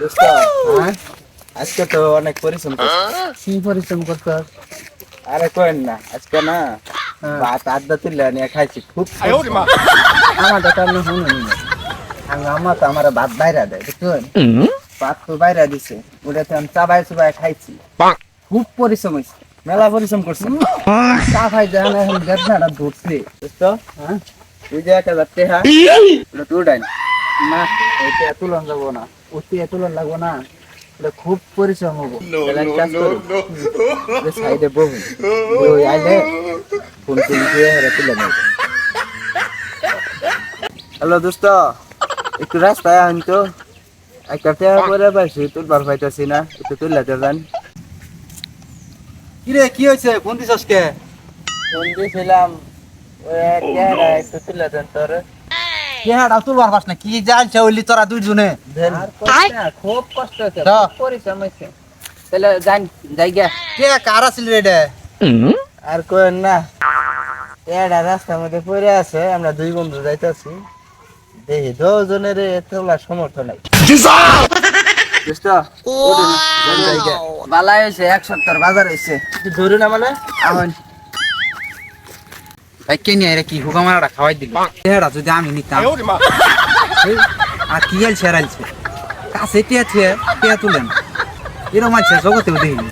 দোস্ত হ্যাঁ? আজকে তো অনেক পরিশ্রম করছি। কি পরিশ্রম করতে আরে কোয়েন না আজকে না হ্যাঁ। ভাত আড্ডা তুললে নিয়ে খাইছি খুব আমার তো আমি শুনুনি আমি আমার তো আমার ভাত বাইরা দেয় বুঝছেন ভাত তো বাইরা দিছে। ওটাতে আমি চাবাই চুবাই খাইছি। খুব পরিশ্রম হয়েছে মেলা পরিশ্রম করছি। চা খাই যায় না এখন বেদনাটা ধরছে হ্যাঁ। তুই যে এক হাজার টেহা ওটা তুই ডাইন না এটা তুলন যাব না। অতি তুলন লাগবো না। এটা খুব পরিশ্রম হব। সাইডে ওই আইলে ফোন তুলি দিয়ে হেরে তুলে নেব। হ্যালো দোস্ত একটু রাস্তায় আন তো। একটা টেহা করে পাইছি তুলবার পাইতাছি না একটু তুলে দেবেন কিরে কি হয়েছে? ফোন দিছস কে? ফোন দিয়েছিলাম ওই টেহাটা একটু তুলে দেন তোর। কেহাটা তুলবার পাস না কি জানছে ওইলি তোরা দুইজনে? আর খুব কষ্ট হয়েছে পরিশ্রম হয়েছে তাহলে যান যাই গা কে কার আছিল রে আর কোয়েন না টেহাটা রাস্তার মধ্যে পড়ে আছে আমরা দুই বন্ধু যাইতাছি। দেখি দুজনের তোলা সমর্থ নাই। গা। হয়েছে এক সপ্তাহ বাজার হয়েছে তুই ধরু না মানে এখন ভাই কে নিয়ে এরা কি হুকামারাটা খাওয়াই দিল? এরা যদি আমি নিতাম। আর কি গেল ছেড়াইছে? কাছে টিয়া টিয়া টিয়া তুলেন। এরকম আছে জগতেও দেখিনি।